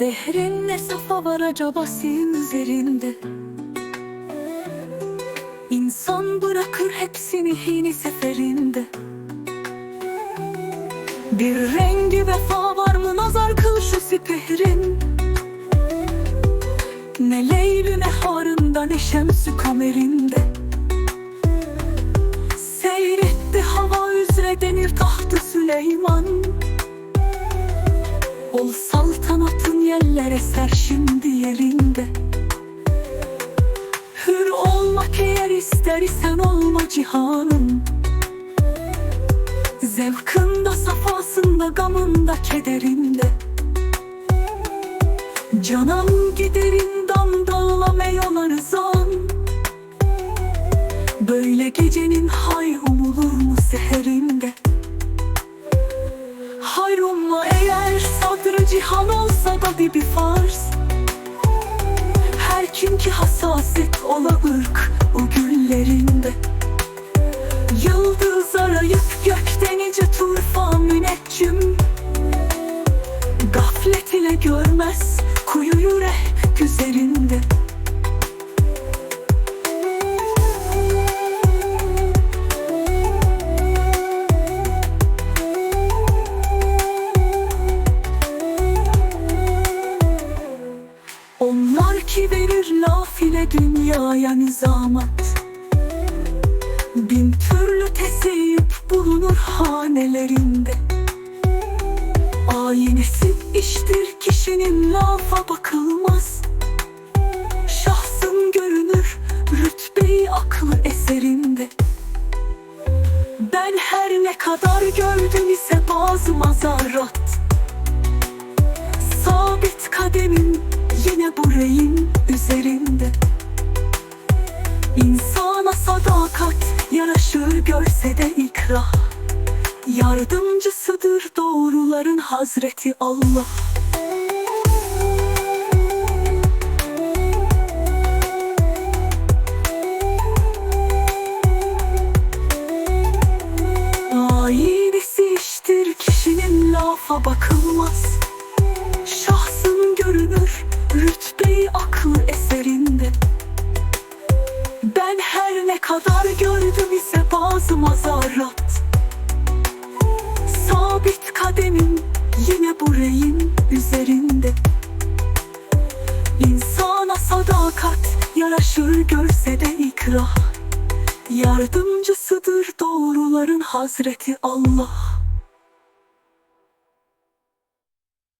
Dehrin ne safa var acaba senin üzerinde? İnsan bırakır hepsini hini seferinde. Bir rengi vefa var mı nazar kıl şu sipehrin Ne Leylü ne Harun'da ne Şemsü kamerinde. Seyretti hava üzere denir tahtı Süleyman. Ol yerler eser şimdi yerinde Hür olmak eğer ister isen olma cihanım Zevkında safasında gamında kederinde. Canım giderinden dağlama yola rızan. Böyle gecenin hay umulur mu seherinde? Hayrumma eğer sadrı cihan olsa da bir farz. Her kim ki hasaset ola o güllerinde laf ile dünyaya nizamat Bin türlü teseyip bulunur hanelerinde. Aynesi iştir kişinin lafa bakılmaz. Şahsın görünür rütbeyi aklı eserinde. Ben her ne kadar gördüm ise bazı mazarat. Sabit kademin yine bu üzerinde İnsana sadakat yaraşır görse de ikrah. Yardımcısıdır doğruların Hazreti Allah. Aynesi iştir kişinin lafa bakılmaz ne kadar gördüm ise bazı mazarat Sabit kademim yine bu reyin üzerinde. İnsana sadakat yaraşır görse de ikrah. Yardımcısıdır doğruların Hazreti Allah